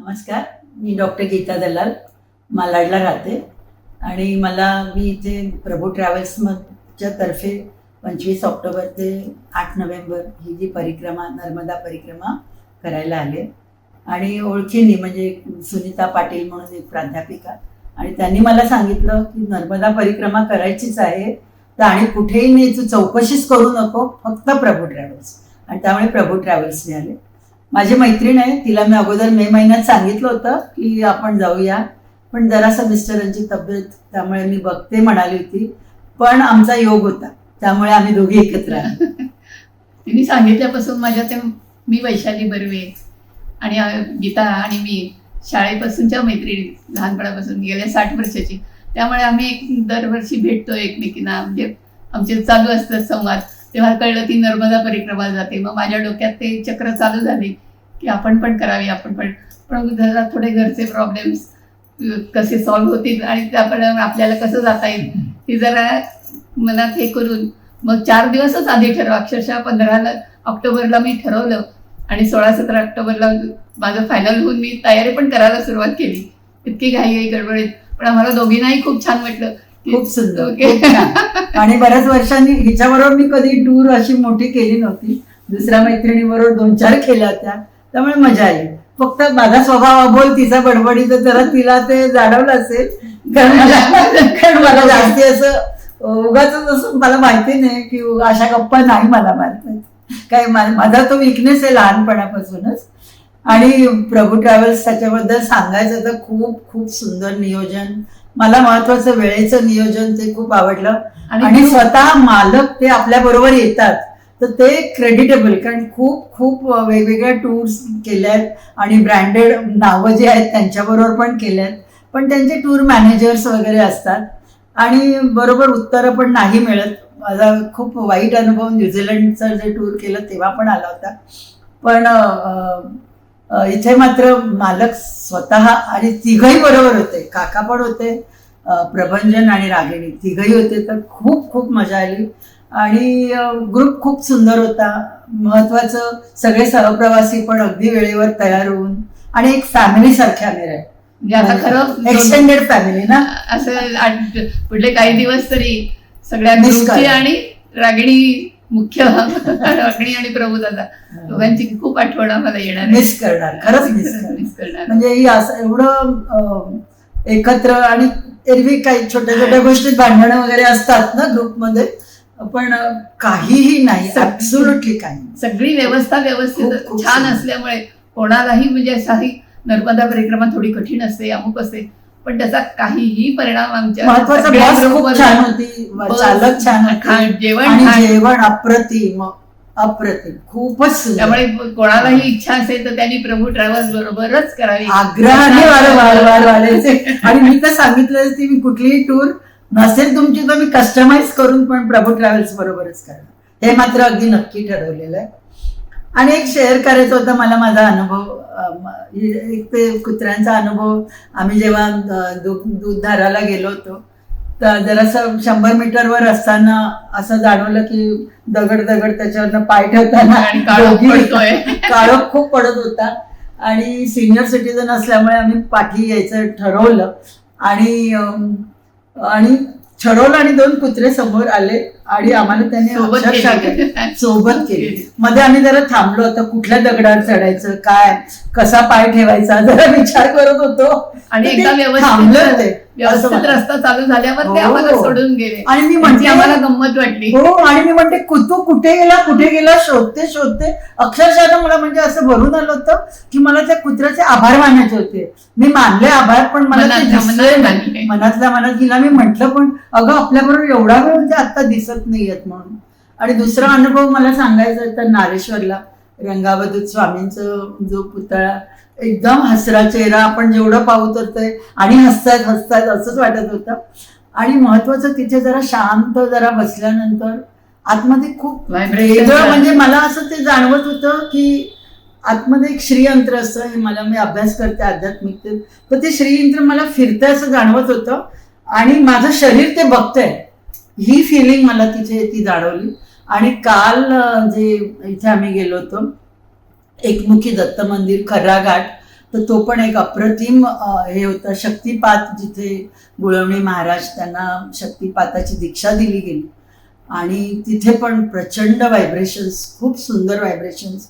नमस्कार मी डॉक्टर गीता दलाल मालाडला राहते. आणि मला मी इथे प्रभू ट्रॅव्हल्समच्या तर्फे पंचवीस ऑक्टोबर ते आठ नोव्हेंबर ही जी परिक्रमा नर्मदा परिक्रमा करायला आले. आणि ओळखीने म्हणजे सुनीता पाटील म्हणून एक प्राध्यापिका. आणि त्यांनी मला सांगितलं की नर्मदा परिक्रमा करायचीच आहे तर आणि कुठेही मी तू चौकशीच करू नको फक्त प्रभू ट्रॅव्हल्स. आणि त्यामुळे प्रभू ट्रॅव्हल्सने आले. माझी मैत्रीण आहे तिला मी अगोदर मे महिन्यात सांगितलं होतं की आपण जाऊया. पण जरासं मिस्टरांची तब्येत त्यामुळे मी बघते म्हणाली होती. पण आमचा योग होता त्यामुळे आम्ही दोघी एकत्र तिने सांगितल्यापासून माझ्या ते मी वैशाली बर्वे आणि गीता आणि मी शाळेपासूनच्या मैत्रिणी लहानपणापासून गेल्या साठ वर्षाची. त्यामुळे आम्ही एक दरवर्षी भेटतो एकमेकींना. म्हणजे आमचे चालू असतात संवाद. तेव्हा कळलं ती नर्मदा परिक्रमा जाते. मग माझ्या डोक्यात ते चक्र चालू झाले की आपण पण करावी आपण पण. पण जरा थोडे घरचे प्रॉब्लेम्स कसे सॉल्व्ह होतील आणि त्याकडे आपल्याला कसं जाता येईल हे जरा मनात हे करून मग चार दिवसच आधी ठरव. अक्षरशः पंधराला ऑक्टोबरला मी ठरवलं आणि सोळा सतरा ऑक्टोबरला माझं फायनल होऊन मी तयारी पण करायला सुरुवात केली. इतकी घाई घाई गडबडीत. पण आम्हाला दोघींनाही खूप छान वाटलं. खूप सुंदर. ओके. खूप छान. आणि बऱ्याच वर्षांनी हिच्याबरोबर मी कधी टूर अशी मोठी केली नव्हती. दुसऱ्या मैत्रिणीबरोबर दोन चार केल्या होत्या त्यामुळे मजा आली. फक्त माझा स्वभाव अबोल तिचा बडबडी तर जरा तिला ते जाणवलं असेल. कारण मला कारण मला जास्ती असं उगाच असं मला माहिती नाही की अशा गप्पा नाही मला मारतात काय मा- माझा तो विकनेस आहे लहानपणापासूनच. आणि प्रभू ट्रॅव्हल्स त्याच्याबद्दल सांगायचं तर खूप खूप सुंदर नियोजन. मला महत्वाचं वेळेचं नियोजन ते खूप आवडलं. आणि स्वतः मालक ते आपल्या बरोबर येतात. तर ते क्रेडिटेबल कारण खूप खूप वेगवेगळ्या टूर्स केल्या आहेत आणि ब्रँडेड नावं जे आहेत त्यांच्याबरोबर पण केल्या आहेत पण त्यांचे टूर मॅनेजर्स वगैरे असतात. आणि बरोबर उत्तरं पण नाही मिळत. माझा खूप वाईट अनुभव न्यूझीलंडचं जे टूर केलं तेव्हा पण आला होता. पण इथे मात्र मालक स्वतः आणि तिघही बरोबर होते. काका पण होते प्रभंजन आणि रागिणी. तिघही होते तर खूप खूप मजा आली. आणि ग्रुप खूप सुंदर होता. महत्वाचं सगळे सहप्रवासी पण अगदी वेळेवर तयार होऊन आणि एक फॅमिली सारखे आम्ही राहिलो. एक्सटेंडेड फॅमिली ना? असं पुढले काही दिवस तरी सगळ्या. आणि रागिणी मुख्य रागिणी आणि प्रभुदादा दोघांची खूप आठवण आम्हाला येणार. मिस करणार खरंच मिस करणार म्हणजे ही असं एवढं एकत्र आणि एरवी काही छोट्या छोट्या गोष्टीत भांडणं वगैरे असतात ना ग्रुपमध्ये पण काहीही नाही ऍब्सोल्युटली काही. सगळी व्यवस्था व्यवस्थित छान. असल्यामुळे कोणालाही म्हणजे असाही नर्मदा परिक्रमा थोडी कठीण असते अमुक असते पण त्याचा काहीही परिणाम आमच्या जेवण अप्रतिम अप्रतिम. खूपच त्यामुळे कोणालाही इच्छा असेल तर त्यांनी प्रभू ट्रॅव्हल्स बरोबरच करावी. आग्रहाने आणि मी तर सांगितलं की मी कुठलीही टूर नसेल तुमची तर मी कस्टमाइज करून पण प्रभू ट्रॅव्हल्स बरोबरच करणार. हे मात्र अगदी नक्की ठरवलेलं आहे. आणि एक शेअर करायचं होतं मला माझा अनुभव एक ते कुत्र्यांचा अनुभव आम्ही जेव्हा दूध दूध धाराला गेलो होतो तर जरासं शंभर मीटरवर असताना असं जाणवलं की दगड दगड त्याच्यावरनं पाय ठेवताना आणि काळोख खूप पडत होता. आणि सिनियर सिटीजन असल्यामुळे आम्ही पाठी यायचं ठरवलं. आणि आणि ठरवलं आणि दोन कुत्रे समोर आले. आणि आम्हाला त्याने सोबत केली. मध्ये आम्ही जरा थांबलो होतो कुठल्या दगडावर चढायचं काय कसा पाय ठेवायचा जरा विचार करत होतो. आणि थांबलं व्यवस्थित ते. रस्ता चालू झाल्यावर ते हो. आम्हाला सोडून गेले. आणि मी म्हणते आम्हाला गंमत वाटली. हो आणि मी म्हणते कुतू कुठे गेला कुठे गेला? शोधते शोधते. अक्षरशः मला म्हणजे असं भरून आलं होतं की मला त्या कुत्र्याचे आभार मानायचे होते. मी मानले आभार पण मला. मनातल्या मनात गेला. मी म्हंटल पण अगं आपल्याबरोबर एवढा वेळ म्हणजे आता दिसत नाहीयेत म्हणून. आणि दुसरा अनुभव मला सांगायचा तर नारेश्वरला रंगावधूत स्वामींचं जो पुतळा एकदम हसरा चेहरा आपण जेवढं पाहू तर ते आणि हसतायत हसतायत असंच वाटत होतं. आणि महत्वाचं तिथे जरा शांत जरा बसल्यानंतर आतमध्ये खूप वेगळं म्हणजे मला असं ते जाणवत होतं की आतमध्ये एक श्रीयंत्र असं हे मला मी अभ्यास करते आध्यात्मिकतेत. तर ते श्रीयंत्र मला फिरतंय असं जाणवत होतं. आणि माझं शरीर ते बघतंय. ही फिलिंग मला तिथे ती जाणवली. आणि काल जे इथे आम्ही गेलो होतो एकमुखी दत्त मंदिर खर्राघाट तर तो पण एक अप्रतिम हे होतं शक्तिपात जिथे गुळवणी महाराज त्यांना शक्तिपाताची दीक्षा दिली गेली. आणि तिथे पण प्रचंड व्हायब्रेशन्स खूप सुंदर व्हायब्रेशन्स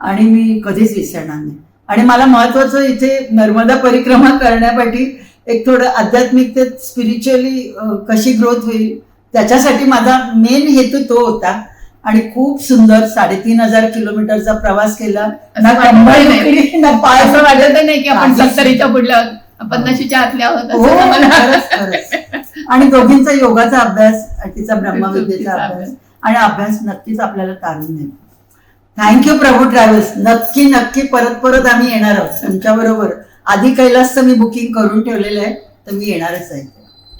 आणि मी कधीच विसरणार नाही. आणि मला महत्त्वाचं इथे नर्मदा परिक्रमा करण्यासाठी एक थोडं आध्यात्मिकतेत स्पिरिच्युअली कशी ग्रोथ होईल त्याच्यासाठी माझा मेन हेतू तो होता. आणि खूप सुंदर साडेतीन हजार किलोमीटरचा प्रवास केला. ना असं कंबर वाटत नाही. दुखली, ना पाय असं वाटत नाही की आपण काहीच सत्तरीच्या पुढल्या पन्नाशीच्या आतल्या आहोत हो खरंच खरंच. आणि दोघींचा योगाचा अभ्यास तिचा ब्रह्मविद्येचा अभ्यास. अभ्यास. आणि अभ्यास नक्कीच आपल्याला तारून देईल. थँक्यू प्रभू ट्रॅव्हल्स नक्की नक्की परत परत आम्ही येणार आहोत. तुमच्या बरोबर. आधी कैलासचं मी बुकिंग करून ठेवलेलं आहे तर मी येणारच आहे.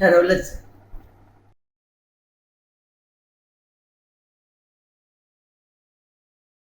ठरवलंच आहे.